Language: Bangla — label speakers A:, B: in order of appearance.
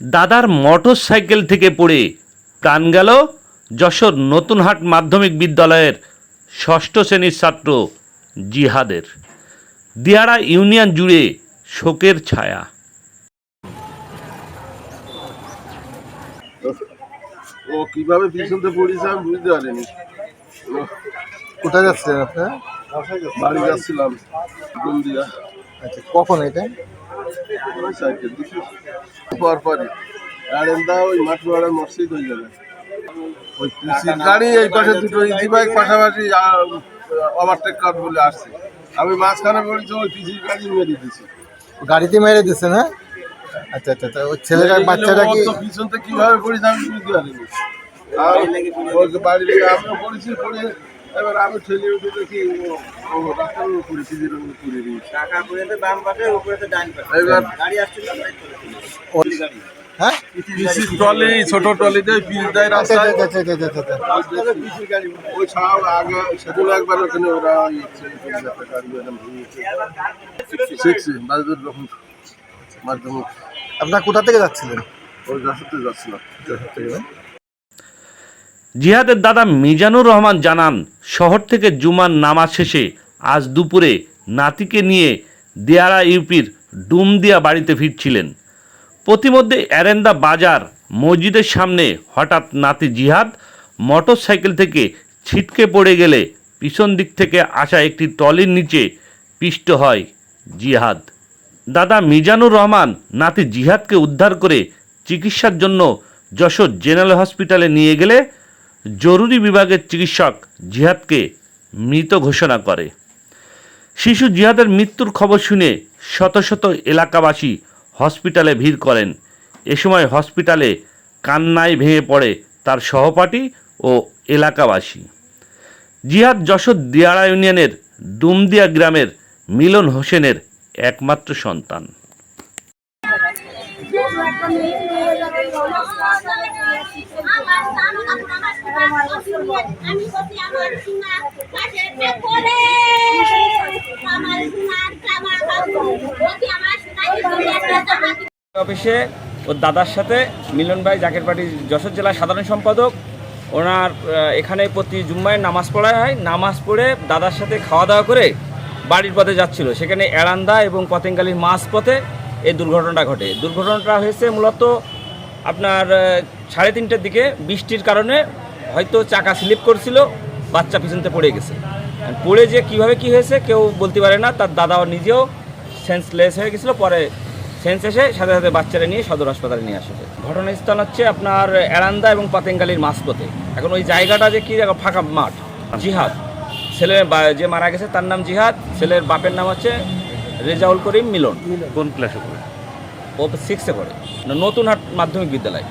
A: দাদার মোটর সাইকেল থেকে পড়ে প্রাণ গেল যশোর নতুনহাট মাধ্যমিক বিদ্যালয়ের ষষ্ঠ শ্রেণির ছাত্র জিহাদের। দিয়াড়া ইউনিয়ন জুড়ে শোকের ছায়া।
B: ও কীভাবে পিছনতে পড়েছে আমি বুঝতে পারিনি।
C: কোথায় আপনার
B: বাড়ি যাচ্ছিলাম গন্দিয়া
C: আচ্ছা কখন এটা?
B: ওই সাইকেল দিছি পর। পরই আর এমদা ওই মসজিদ হয়ে যাবে। ওই গাড়ি এই পাশে দুটো ইজি বাইক পাশাপাশি ওভারটেক কাট বলে আসছে। আমি মাঝখানে ওই পিসির গাড়ি মেরে দিয়েছি।
C: গাড়িতে মেরে দিচ্ছে না? আচ্ছা আচ্ছা আচ্ছা ওই ছেলেটা বাচ্চাটা কি
B: পিছন থেকে কীভাবে পড়েছে আমি বুঝতে পারিনি। আর বাড়ি আমিও পড়েছি পড়ে এবার আমি ঠেলে উঠে দেখি ও- ও রাস্তার উপরে পিসির উপরে তুলে দিয়েছে।
D: টাকা পুরেতে বাম পাশে উপরেতে ডান পাশে।
B: এবার
D: গাড়ি আসছিল
C: হ্যাঁ?
B: পিসির টলি ছোট টলিতে পিস দেয়
C: আচ্ছা
B: রাস্তায়।
C: আচ্ছা
B: ওই ছাড়াও আগে একবার ওখানে ওরা গাড়ি মাধ্যমিক
C: আপনার কোথা থেকে যাচ্ছিলেন?
B: ওই রাস্তাতে যাচ্ছিলাম।
C: যশোর থেকে না?
A: জিহাদের দাদা মিজানুর রহমান জানান শহর থেকে জুমার নামাজ শেষে আজ দুপুরে নাতিকে নিয়ে দেয়ারা ইউপির ডুমদিয়া বাড়িতে ফিরছিলেন। প্রতিমধ্যে এরেন্দা বাজার মসজিদের সামনে হঠাৎ নাতি জিহাদ মোটর সাইকেল থেকে ছিটকে পড়ে গেলে পিছন দিক থেকে আসা একটি টলির নিচে পিষ্ট হয় জিহাদ। দাদা মিজানুর রহমান নাতি জিহাদকে উদ্ধার করে চিকিৎসার জন্য যশোর জেনারেল হসপিটালে নিয়ে গেলে জরুরি বিভাগের চিকিৎসক জিহাদকে মৃত ঘোষণা করে। শিশু জিহাদের মৃত্যুর খবর শুনে শত শত এলাকাবাসী হসপিটালে ভিড় করেন। এ সময় হসপিটালে কান্নায় ভেঙে পড়ে তার সহপাঠী ও এলাকাবাসী। জিহাদ যশোর দিয়াড়া ইউনিয়নের ডুমদিয়া গ্রামের মিলন হোসেনের একমাত্র সন্তান।
E: অফিসে ওর দাদার সাথে মিলন ভাই জাকের পার্টি যশোর জেলার সাধারণ সম্পাদক। ওনার এখানে প্রতি জুম্মায় নামাজ পড়া হয়। নামাজ পড়ে দাদার সাথে খাওয়া দাওয়া করে বাড়ির পথে যাচ্ছিল। সেখানে এরান্দা এবং পতেঙ্গালির মাছ পথে এই দুর্ঘটনাটা ঘটে। দুর্ঘটনাটা হয়েছে মূলত আপনার সাড়ে তিনটের দিকে। বৃষ্টির কারণে হয়তো চাকা স্লিপ করছিল, বাচ্চা পিছনতে পড়ে গেছে। পড়ে যে কীভাবে কি হয়েছে কেউ বলতে পারে না। তার দাদাও নিজেও সেন্সলেস হয়ে গেছিল। পরে সেন্স এসে সাথে সাথে বাচ্চারা নিয়ে সদর হাসপাতালে নিয়ে আসে। ঘটনাস্থল হচ্ছে আপনার এরান্দা এবং পাতেঙ্গালির মাঝপথে। এখন ওই জায়গাটা যে কি জায়গা? ফাঁকা মাঠ, জিহাদ। ছেলের যে মারা গেছে তার নাম জিহাদ ছেলের বাপের নাম হচ্ছে রেজাউল করিম মিলন।
A: কোন ক্লাসে পড়ে?
E: ও সিক্সে পড়ে। নতুন হাট মাধ্যমিক বিদ্যালয়।